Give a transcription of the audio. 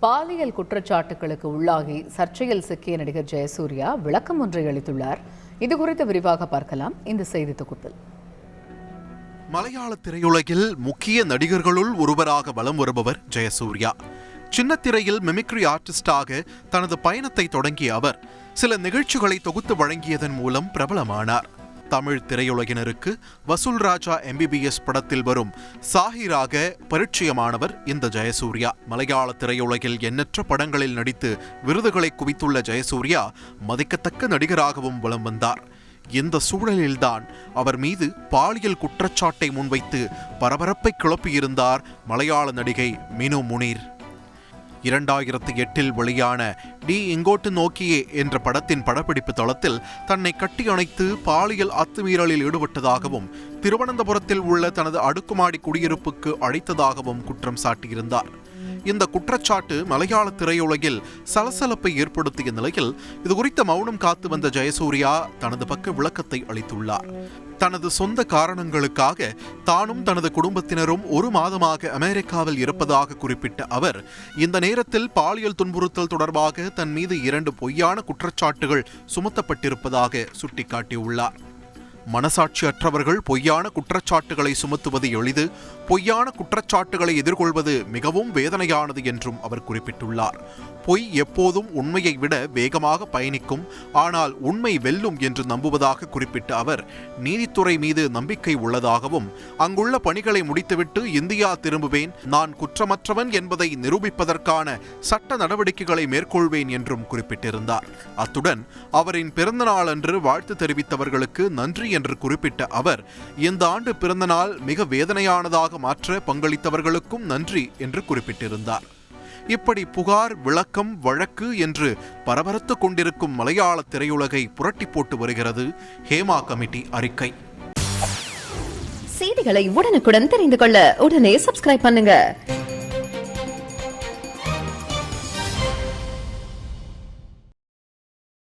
பாலியல் குற்றச்சாட்டுகளுக்கு உள்ளாகி சர்ச்சையில் சிக்கிய நடிகர் ஜெயசூர்யா விளக்கம் ஒன்றை அளித்துள்ளார். இது குறித்து விரிவாக பார்க்கலாம். இந்த செய்தி தொகுப்பில். மலையாள திரையுலகில் முக்கிய நடிகர்களுள் ஒருவராக வலம் வருபவர் ஜெயசூர்யா. சின்ன திரையில் மிமிக்ரி ஆர்டிஸ்டாக தனது பயணத்தை தொடங்கிய அவர் சில நிகழ்ச்சிகளை தொகுத்து வழங்கியதன் மூலம் பிரபலமானார். தமிழ் திரையுலகினருக்கு வசூல் ராஜா எம்பிபிஎஸ் படத்தில் வரும் சாஹிராக பரிச்சயமானவர் இந்த ஜெயசூர்யா. மலையாள திரையுலகில் எண்ணற்ற படங்களில் நடித்து விருதுகளை குவித்துள்ள ஜெயசூர்யா மதிக்கத்தக்க நடிகராகவும் வலம் வந்தார். இந்த சூழலில்தான் அவர் மீது பாலியல் குற்றச்சாட்டை முன்வைத்து பரபரப்பை கிளப்பியிருந்தார் மலையாள நடிகை மினு முனீர். இரண்டாயிரத்தி எட்டில் வெளியான டி இங்கோட்டு நோக்கியே என்ற படத்தின் படப்பிடிப்பு தளத்தில் தன்னை கட்டி அணைத்து பாலியல் அத்துமீறலில் ஈடுபட்டதாகவும் திருவனந்தபுரத்தில் உள்ள தனது அடுக்குமாடி குடியிருப்புக்கு அழைத்ததாகவும் குற்றம் சாட்டியிருந்தார். இந்த குற்றச்சாட்டு மலையாள திரையுலகில் சலசலப்பை ஏற்படுத்திய நிலையில் இது குறித்த மௌனம் காத்து வந்த ஜெயசூர்யா தனது பக்க விளக்கத்தை அளித்துள்ளார். தனது சொந்த காரணங்களுக்காக தானும் தனது குடும்பத்தினரும் ஒரு மாதமாக அமெரிக்காவில் இருப்பதாக குறிப்பிட்ட அவர் இந்த நேரத்தில் பாலியல் துன்புறுத்தல் தொடர்பாக தன் மீது இரண்டு பொய்யான குற்றச்சாட்டுகள் சுமத்தப்பட்டிருப்பதாக சுட்டிக்காட்டியுள்ளார். மனசாட்சியற்றவர்கள் பொய்யான குற்றச்சாட்டுகளை சுமத்துவது எளிது பொய்யான குற்றச்சாட்டுகளை எதிர்கொள்வது மிகவும் வேதனையானது என்றும் அவர் குறிப்பிட்டுள்ளார். பொய் எப்போதும் உண்மையை விட வேகமாக பயணிக்கும் ஆனால் உண்மை வெல்லும் என்று நம்புவதாக குறிப்பிட்ட அவர் நீதித்துறை மீது நம்பிக்கை உள்ளதாகவும் அங்குள்ள பணிகளை முடித்துவிட்டு இந்தியா திரும்புவேன் நான் குற்றமற்றவன் என்பதை நிரூபிப்பதற்கான சட்ட நடவடிக்கைகளை மேற்கொள்வேன் என்றும் குறிப்பிட்டிருந்தார். அத்துடன் அவரின் பிறந்தநாள் அன்று வாழ்த்து தெரிவித்தவர்களுக்கு நன்றி என்று குறிப்பிட்ட அவர் இந்த ஆண்டு பிறந்தநாள் மிக வேதனையானதாக மாற்ற பங்களித்தவர்களுக்கும் நன்றி என்று குறிப்பிட்டிருந்தார். இப்படி புகார் விளக்கம் வழக்கு என்று பரபரத்துக் கொண்டிருக்கும் மலையாள திரையுலகை புரட்டி போட்டு வருகிறது ஹேமா கமிட்டி அறிக்கை. செய்திகளை உடனுக்குடன் தெரிந்து கொள்ள உடனே சப்ஸ்கிரைப் பண்ணுங்க.